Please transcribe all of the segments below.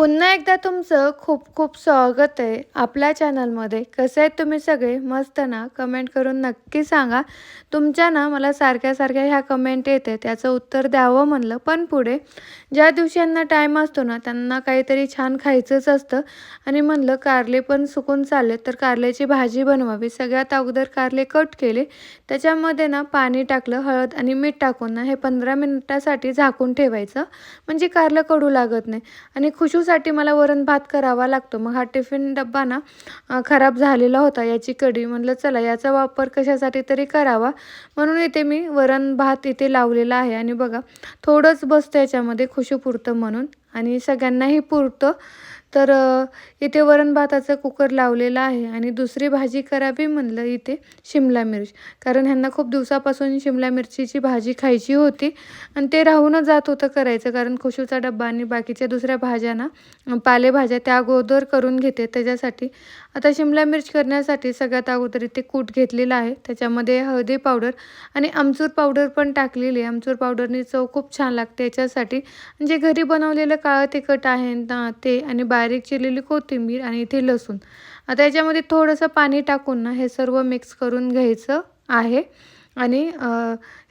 पुन्हा एकदा तुमचं खूप खूप स्वागत आहे आपल्या चॅनलमध्ये कसे आहेत तुम्ही सगळे? मस्त ना? कमेंट करून नक्की सांगा. तुमच्या ना मला सारख्या सारख्या ह्या कमेंट येते. त्याचं उत्तर द्यावं म्हणलं पण पुढे ज्या दिवशी यांना टाईम असतो ना त्यांना काहीतरी छान खायचंच असतं. आणि म्हणलं कारले पण सुकून चालले तर कारल्याची भाजी बनवावी. सगळ्यात अगोदर कारले कट केले. त्याच्यामध्ये ना पाणी टाकलं हळद आणि मीठ टाकून ना हे पंधरा मिनिटासाठी झाकून ठेवायचं. म्हणजे कारलं कडू लागत नाही. आणि खुशूसाठी मला वरण भात करावा लागतो. मग हा टिफिन डब्बा ना खराब झालेला होता. याची कढी म्हणलं चला याचा वापर कशासाठी तरी करावा. म्हणून इथे मी वरण भात इथे लावलेला आहे. आणि बघा थोडंच बसतं याच्यामध्ये खुशीपुरतं म्हणून. आणि सगळ्यांनाही पुरतं. तर इथे वरण भाताचं कुकर लावलेला आहे आणि दुसरी भाजी करावी म्हणलं इथे शिमला मिर्च. कारण ह्यांना खूप दिवसापासून शिमला मिरचीची भाजी खायची होती आणि ते राहूनच जात होतं करायचं. कारण खुशूचा डब्बा आणि बाकीच्या दुसऱ्या भाज्यांना पालेभाज्या त्या अगोदर करून घेते. त्याच्यासाठी आता शिमला मिर्च करण्यासाठी सगळ्यात अगोदर इथे कूट घेतलेला आहे. त्याच्यामध्ये हळदी पावडर आणि आमचूर पावडर पण टाकलेली आहे. आमचूर पावडरनी चव खूप छान लागते याच्यासाठी. जे घरी बनवलेलं काळं तिखट आहे ना ते आणि बारीक चिरलेली कोथिंबीर आणि इथे लसूण. आता याच्यामध्ये थोडंसं पाणी टाकून ना हे सर्व मिक्स करून घ्यायचं आहे. आणि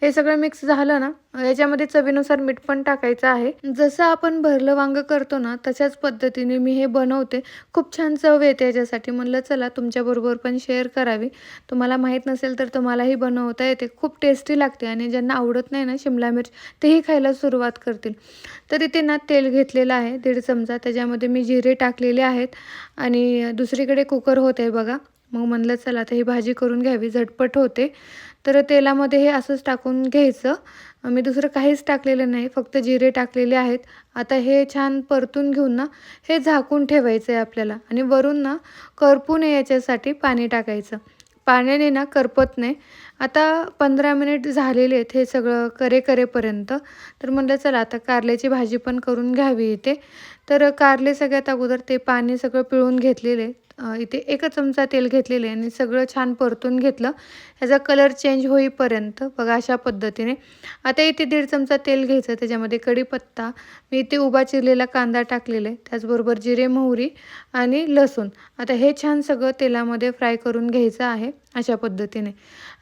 हे सगळं मिक्स झालं ना याच्यामध्ये चवीनुसार मीठ पण टाकायचं आहे. जसं आपण भरलं वांगं करतो ना तशाच पद्धतीने मी हे बनवते. खूप छान चव येते याच्यासाठी. म्हणलं चला तुमच्याबरोबर पण शेअर करावी. तुम्हाला माहीत नसेल तर तुम्हालाही बनवता येते. खूप टेस्टी लागते आणि ज्यांना आवडत नाही ना शिमला मिर्च तेही खायला सुरुवात करतील. तर इथे ना तेल घेतलेलं आहे दीड चमचा. त्याच्यामध्ये मी जिरे टाकलेले आहेत. आणि दुसरीकडे कुकर होते बघा. मग म्हणलं चला आता ही भाजी करून घ्यावी झटपट होते. तर तेलामध्ये हे असंच टाकून घ्यायचं. मी दुसरं काहीच टाकलेलं नाही फक्त जिरे टाकलेले आहेत. आता हे छान परतून घेऊन ना हे झाकून ठेवायचं आहे आपल्याला. आणि वरून ना करपू नये याच्यासाठी पाणी टाकायचं. पाण्याने ना करपत नाही. आता पंधरा मिनिट झालेले आहेत हे सगळं करे करेपर्यंत. तर म्हणलं चला आता कारल्याची भाजी पण करून घ्यावी इथे. तर कारले सगळ्यात अगोदर ते पाणी सगळं पिळून घेतलेले. इथे एकच चमचा तेल घेतलेले आहे आणि सगळं छान परतून घेतलं. ह्याचा कलर चेंज होईपर्यंत बघा अशा पद्धतीने. आता इथे दीड चमचा तेल घ्यायचं त्याच्यामध्ये कढीपत्ता. मी इथे उभा चिरलेला कांदा टाकलेला आहे त्याचबरोबर जिरे मोहरी आणि लसूण. आता हे छान सगळं तेलामध्ये फ्राय करून घ्यायचं आहे. अशा पद्धतीने.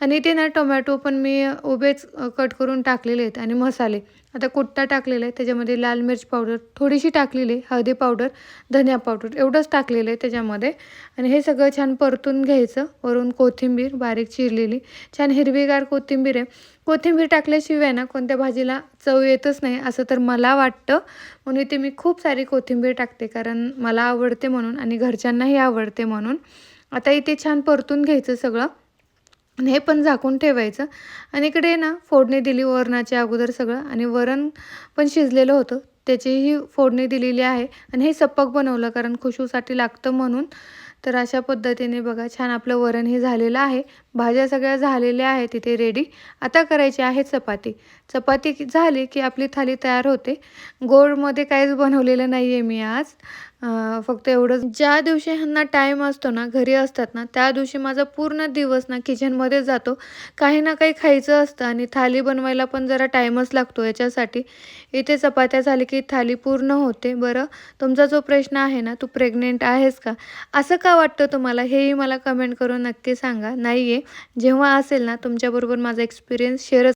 आणि इथे ना टोमॅटो पण मी उभेच कट करून टाकलेले आहेत आणि मसाले. आता कुट्टा टाकलेला आहे त्याच्यामध्ये लाल मिर्च पावडर थोडीशी टाकलेली आहे हळदी पावडर धनिया पावडर एवढंच टाकलेलं आहे त्याच्यामध्ये. आणि हे सगळं छान परतून घ्यायचं वरून कोथिंबीर बारीक चिरलेली. छान हिरवीगार कोथिंबीर आहे. कोथिंबीर टाकल्याशिवाय ना कोणत्या भाजीला चव येतच नाही असं तर मला वाटतं. म्हणून इथे मी खूप सारी कोथिंबीर टाकते कारण मला आवडते म्हणून आणि घरच्यांनाही आवडते म्हणून. आता इथे छान परतून घ्यायचं सगळं. आणि हे पण झाकून ठेवायचं. आणि इकडे ना फोडणी दिली वरणाच्या अगोदर सगळं. आणि वरण पण शिजलेलं होतं. त्याचीही फोडणी दिलेली आहे. आणि हे सपक बनवलं कारण खुशूसाठी लागतं म्हणून. तर अशा पद्धतीने बघा छान आपलं वरण हे झालेलं आहे. भाज्या सगळ्या झालेल्या आहेत तिथे रेडी आता करायची आहे चपाती. चपाती की- झाली की आपली थाली तयार होते. गोडमध्ये काहीच बनवलेलं नाही आहे मी आज. फक्त एवढंच. ज्या दिवशी ह्यांना टाईम असतो ना घरी असतात ना त्या दिवशी माझा पूर्ण दिवस ना किचनमध्ये जातो. काही ना काही खायचं असतं आणि थाली बनवायला पण जरा टाईमच लागतो याच्यासाठी. इथे चपात्या झाली की थाली पूर्ण होते बरं. तुमचा जो प्रश्न आहे ना तू प्रेग्नेंट आहेस का? असं का वाटतं तुम्हाला? हेही मला कमेंट करून नक्की सांगा. नाही आहे जेव्हा असेल ना तुमच्याबरोबर माझा एक्सपिरियन्स शेअर